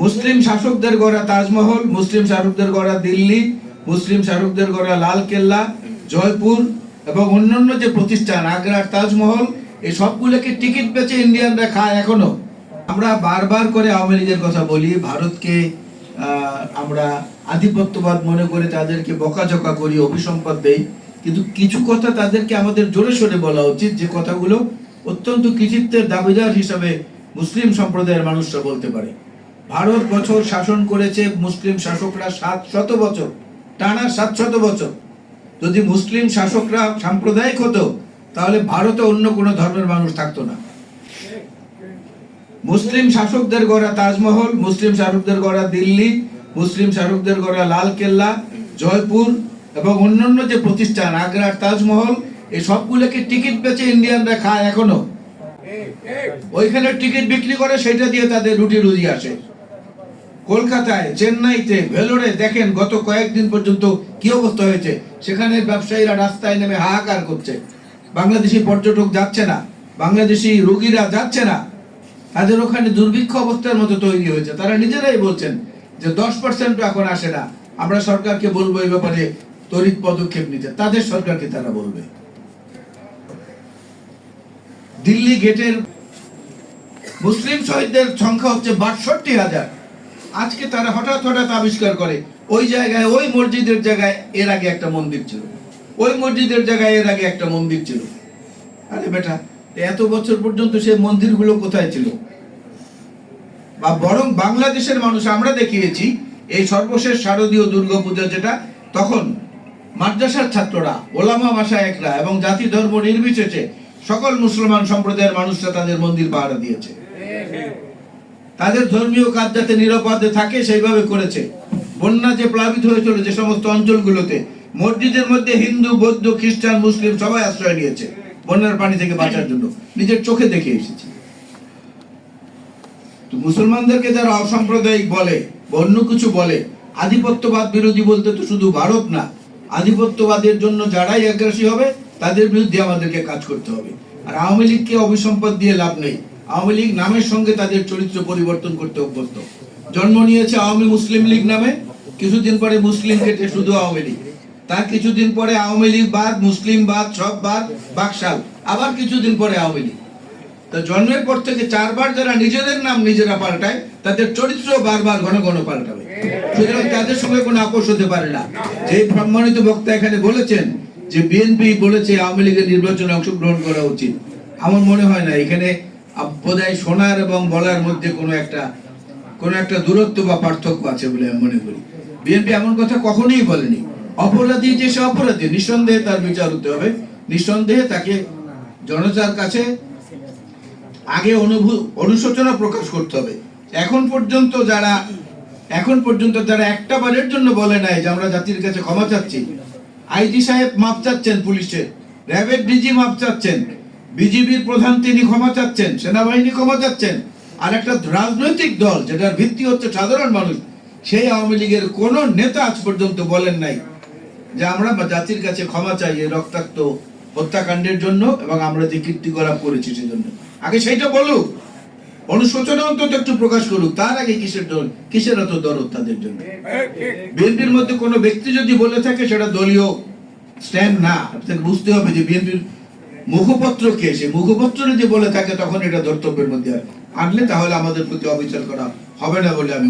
মুসলিম শাসকদের গড়া তাজমহল, মুসলিম শাসকদের গড়া দিল্লি, মুসলিম শাসকদের গড়া লাল কেল্লা জয়পুর এবং অন্যান্য যে প্রতিষ্ঠান আগ্রার তাজমহল, এই সবগুলোকে টিকিট বেচে ইন্ডিয়ানরা খায় এখনও। আমরা বারবার করে আওয়ামী লীগের কথা বলি, ভারতকে আমরা আধিপত্যবাদ মনে করে তাদেরকে বকাঝকা করি, অভিসম্পাদ দেই, কিন্তু কিছু কথা তাদেরকে আমাদের জোরে সোরে বলা উচিত, যে কথাগুলো অত্যন্ত কৃতিত্বের দাবিদার হিসাবে মুসলিম সম্প্রদায়ের মানুষরা বলতে পারে। ভারত বছর শাসন করেছে মুসলিম শাসকরা সাত শত বছর, টানা সাত শত বছর। যদি মুসলিম শাসকরা সাম্প্রদায়িক হতো, তাহলে ভারতে অন্য কোনো ধর্মের মানুষ থাকতো না। মুসলিম শাসকদের গড়া তাজমহল, মুসলিম শাসকদের গড়া দিল্লি, মুসলিম শাসকদের গড়া লাল কেল্লা জয়পুর এবং অন্যান্য যে প্রতিষ্ঠান, আগ্রার তাজমহল এই সবগুলোকে টিকিট বেচে ইন্ডিয়ানরা খায় এখনও। ওইখানে টিকিট বিক্রি করে সেটা দিয়ে তাদের রুটি রুজি আসে। কলকাতায়, চেন্নাইতে, ভেলোরে দেখেন গত কয়েকদিন পর্যন্ত কি অবস্থা হয়েছে। সেখানে ব্যবসায়ীরা রাস্তায় নেমে হাহাকার করছে। বাংলাদেশি পর্যটক যাচ্ছে না, বাংলাদেশি রোগীরা যাচ্ছে না। তাদের ওখানে দুর্ভিক্ষ অবস্থার মতো তৈরি হয়েছে। তারা নিজেরাই বলছেন যে দশ পার্সেন্ট এখন আসে না। আমরা সরকারকে বলব এই ব্যাপারে তড়িৎ পদক্ষেপ নিতে। তাদের সরকারকে তারা বলবে। দিল্লি গেটের মুসলিম শহীদদের সংখ্যা হচ্ছে বাষট্টি হাজার। আজকে তারা হঠাৎ হঠাৎ আবিষ্কার করে, ওই জায়গায়, ওই মসজিদের জায়গায় এর আগে একটা মন্দির ছিল। ওই মসজিদের জায়গায় এর আগে একটা মন্দির ছিল। আরে বেটা, এত বছর পর্যন্ত সেই মন্দিরগুলো কোথায় ছিল? বা বরং বাংলাদেশের মানুষ, আমরা দেখিয়েছি, এই সর্বশেষ শারদীয় দুর্গাপূজা যেটা, তখন মাদ্রাসার ছাত্ররা, ওলামা মাসায়েকরা এবং জাতি ধর্ম নির্বিশেষে সকল মুসলমান সম্প্রদায়ের মানুষরা তাদের মন্দির পাহারা দিয়েছে। তাদের ধর্মীয় কাজ যাতে নিরাপদে থাকে, সেইভাবে করেছে। বন্যা যে প্লাবিত হয়েছিল যে সমস্ত অঞ্চলগুলোতে, মসজিদের মধ্যে হিন্দু, বৌদ্ধ, খ্রিস্টান, মুসলিম সবাই আশ্রয় নিয়েছে বন্যার পানি থেকে বাঁচার জন্য। নিজের চোখে দেখে এসেছে। মুসলমানদেরকে যারা অসাম্প্রদায়িক বলে অন্য কিছু বলে, আধিপত্যবাদ বিরোধী বলতে তো শুধু ভারত না, আধিপত্যবাদের জন্য যারাই আগ্রাসী হবে তাদের বিরুদ্ধে আমাদেরকে কাজ করতে হবে। আর আওয়ামী লীগকে অভিসম্পদ দিয়ে লাভ নেই। আওয়ামী লীগ নামের সঙ্গে তাদের চরিত্র পরিবর্তন করতে অভ্যস্ত। জন্ম নিয়েছে আওয়ামী মুসলিম লীগ নামে। কিছুদিন পরে মুসলিম কেটে শুধু আওয়ামী লীগ। তার কিছুদিন পরে আওয়ামী লীগ বাদ, মুসলিম বাদ, সব বাদ, বাকশাল। আবার কিছুদিন পরে আওয়ামী লীগ। তা জন্মের পর থেকে চারবার যারা নিজেদের নাম নিজেরা পাল্টায়, তাদের চরিত্র বারবার ঘন ঘন পাল্টাবে। সুতরাং তাদের সঙ্গে কোনো আপোষ হতে পারে না। যে সম্মানিত বক্তা এখানে বলেছেন যে বিএনপি বলেছে আওয়ামী লীগের নির্বাচনে অংশগ্রহণ করা উচিত। আমার মনে হয় না, এখানে বোধহয় শোনার এবং বলার মধ্যে কোনো একটা কোনো একটা দূরত্ব বা পার্থক্য আছে বলে আমি মনে করি। বিএনপি এমন কথা কখনোই বলেনি। অপরাধী যে সে অপরাধী, নিঃসন্দেহে তার বিচার হতে হবে। নিঃসন্দেহে তাকে জনতার কাছে আগে অনুভূ, অনুশোচনা প্রকাশ করতে হবে। এখন পর্যন্ত যারা, এখন পর্যন্ত যারা একটা বারের জন্য বলে নাই যে আমরা জাতির কাছে ক্ষমা চাচ্ছি আইজি সাহেব মাপ চাচ্ছেন পুলিশের র্যাবের ডিজি মাপ চাচ্ছেন। বিজিবির প্রধান তিনি ক্ষমা চাচ্ছেন। সেনাবাহিনী ক্ষমা চাচ্ছেন। আর একটা রাজনৈতিক দল, যেটার ভিত্তি হচ্ছে সাধারণ মানুষ, সেই আওয়ামী লীগের কোন নেতা আজ পর্যন্ত বলেন নাই যে আমরা জাতির কাছে ক্ষমা চাই এই রক্তাক্ত হত্যাকাণ্ডের জন্য এবং আমরা যে কীর্তিকলাপ করেছি সেজন্য। আগে সেইটা বলুক। অনুশোচনা অন্তত একটু প্রকাশ করুক, তার আগে কিসের দল, কিসের এত দরদ তাদের জন্য? বিএনপির মধ্যে কোনো ব্যক্তি যদি বলে থাকে সেটা দলীয় স্ট্যান্ড না আপনাকে বুঝতে হবে যে বিএনপির মুখপত্র কে, সে মুখপত্র যদি বলে থাকে তখন এটা ধর্তব্যের মধ্যে আনলে তাহলে আমাদের প্রতি অবিচার করা হবে না বলে আমি